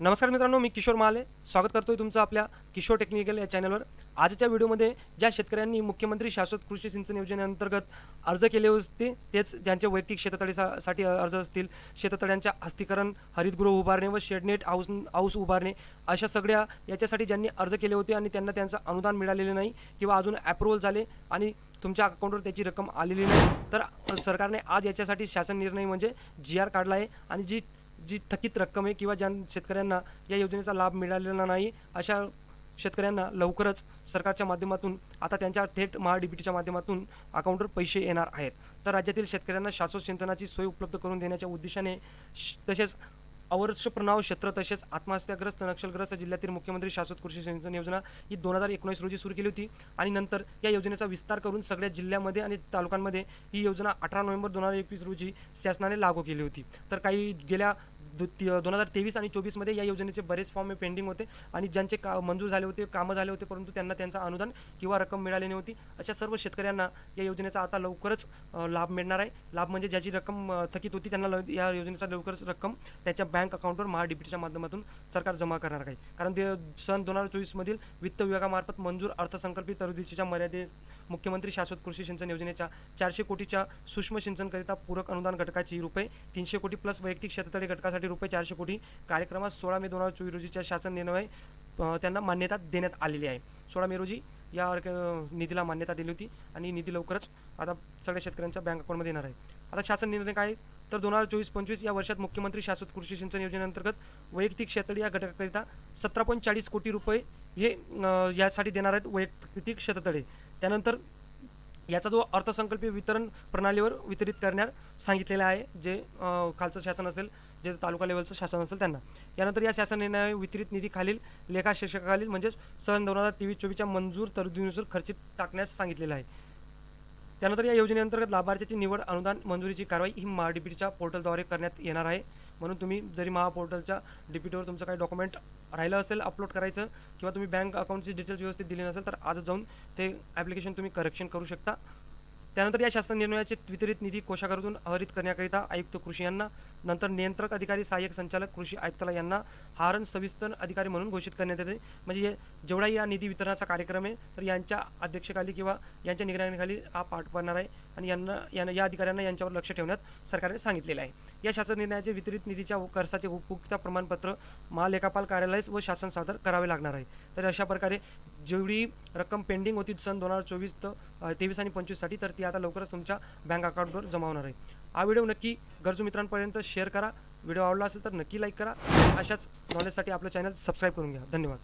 नमस्कार मित्रांनो मी किशोर महाले. स्वागत करतोय तुमचं आपल्या किशोर टेक्निकल या चॅनलवर. आजच्या व्हिडिओमध्ये ज्या शेतकऱ्यांनी मुख्यमंत्री शाश्वत कृषी सिंचन योजनेअंतर्गत अर्ज केले होते तेच ज्यांचे वैयक्तिक शेततळीसाठी अर्ज असतील. शेततळ्यांच्या हस्तीकरण हरितगृह उभारणे व शेडनेट हाऊस हाऊस उभारणे अशा सगळ्या याच्यासाठी ज्यांनी अर्ज केले होते आणि त्यांना त्यांचं अनुदान मिळालेलं नाही किंवा अजून ॲप्रुव्हल झाले आणि तुमच्या अकाउंटवर त्याची रक्कम आलेली नाही तर सरकारने आज याच्यासाठी शासन निर्णय म्हणजे जी आर काढला आहे आणि जी जी थकीत रक्कम आहे किंवा ज्या शेतकऱ्यांना या योजनेचा लाभ मिळालेला नाही अशा शेतकऱ्यांना लवकरच सरकारच्या माध्यमातून आता त्यांच्या थेट महाडीबीटीच्या माध्यमातून अकाउंटवर पैसे येणार आहेत. तर राज्यातील शेतकऱ्यांना शाश्वत सिंचनाची सोय उपलब्ध करून देण्याच्या उद्देशाने श- तसेच अवर्षप्रणाव क्षेत्र तसेच आत्महत्याग्रस्त नक्षलग्रस्त जिल्ह्यातील मुख्यमंत्री शाश्वत कृषी सिंचन योजना ही दोन हजार एकोणीस रोजी सुरू केली होती आणि नंतर या योजनेचा विस्तार करून सगळ्या जिल्ह्यामध्ये आणि तालुक्यांमध्ये ही योजना अठरा नोव्हेंबर दोन हजार एकवीस रोजी शासनाने लागू केली होती. तर काही गेल्या दोन हजार तेवीस आणि चोवीसमध्ये या योजनेचे बरेच फॉर्म हे पेंडिंग होते आणि ज्यांचे का मंजूर झाले होते कामं झाले होते परंतु त्यांना त्यांचं अनुदान किंवा रक्कम मिळाली नव्हती. अशा सर्व शेतकऱ्यांना या योजनेचा आता लवकरच लाभ मिळणार आहे. लाभ म्हणजे ज्याची रक्कम थकीत होती त्यांना या योजनेचा लवकरच रक्कम त्याच्या बँक अकाउंटवर महा माध्यमातून सरकार जमा करणार आहे. कारण ते सन दोन हजार चोवीसमधील वित्त विभागामार्फत मंजूर अर्थसंकल्पित तरतुदीच्या मर्यादे मुख्यमंत्री शाश्वत कृषी सिंचन योजनेच्या चारशे कोटीच्या सूक्ष्म सिंचनकरिता पूरक अनुदान घटकाची रुपये तीनशे कोटी प्लस वैयक्तिक शेततळे घटकासाठी रुपये चारशे कोटी. कार्यक्रमात सोळा मे दोन हजार चोवीस रोजीच्या शासन निर्णय त्यांना मान्यता देण्यात आलेली आहे. सोळा मे रोजी या निधीला मान्यता दिली होती आणि निधी लवकरच आता सगळ्या शेतकऱ्यांच्या बँक अकाउंटमध्ये येणार आहे. आता शासन निर्णय काय आहे? तर दोन हजार चोवीस पंचवीस या वर्षात मुख्यमंत्री शाश्वत कृषी सिंचन योजनेअंतर्गत वैयक्तिक शेततळी या घटकाकरिता सतरा पॉईंट चाळीस कोटी रुपये हे यासाठी देणार आहेत वैयक्तिक क्षेत्रतळे त्यानंतर याचा जो अर्थसंकल्पीय वितरण प्रणालीवर वितरित करण्यास सांगितलेला आहे जे खालचं शासन असेल जे तालुका लेवलचं शासन असेल त्यांना. यानंतर या शासन निर्णय वितरित निधी खालील लेखा शीर्षकाखालील म्हणजेच सन दोन हजार तेवीस चोवीसच्या मंजूर तरतुदीनुसार खर्चित टाकण्यास सांगितलेलं आहे. त्यानंतर या योजनेअंतर्गत लाभार्थ्याची निवड अनुदान मंजुरीची कारवाई ही महा पोर्टलद्वारे करण्यात येणार आहे. म्हणून तुम्ही जरी महापोर्टलच्या डी पी टीवर तुमचं काही डॉक्युमेंट राहिलं असेल अपलोड करायचं किंवा तुम्ही बँक अकाउंटची डिटेल्स व्यवस्थित दिली नसेल तर आज जाऊन ते ॲप्लिकेशन तुम्ही करेक्शन करू शकता. त्यानंतर या शासन निर्णयाचे वितरित निधी कोशागारातून हरित करण्याकरिता आयुक्त कृषी यांना नंतर नियंत्रक अधिकारी सहाय्यक संचालक कृषी आयुक्तला यांना हारण सविस्तर अधिकारी म्हणून घोषित करण्यात येते. म्हणजे हे जेवढाही या निधी वितरणाचा कार्यक्रम आहे तर यांच्या अध्यक्षखाली किंवा यांच्या निगराणीखाली हा पाठ पडणार आहे आणि यांना यांना या अधिकाऱ्यांना यांच्यावर लक्ष ठेवण्यात सरकारने सांगितलेलं आहे. या शासन निर्णयाचे वितरित निधीच्या खर्चाचे उपभोक्ता प्रमाणपत्र महालेखापाल कार्यालयास व शासन सादर करावे लागणार आहे. तर अशा प्रकारे जेवढी रक्कम पेंडिंग होती सन दोन हजार चोवीस तर तेवीस आणि पंचवीससाठी तर ती आता लवकरच तुमच्या बँक अकाउंटवर जमा होणार आहे. हा व्हिडिओ नक्की गरजू मित्रांपर्यंत शेअर करा. व्हिडिओ आवडला असेल तर नक्की लाईक करा. अशाच नॉलेजसाठी आपलं चॅनल सबस्क्राईब करून घ्या. धन्यवाद.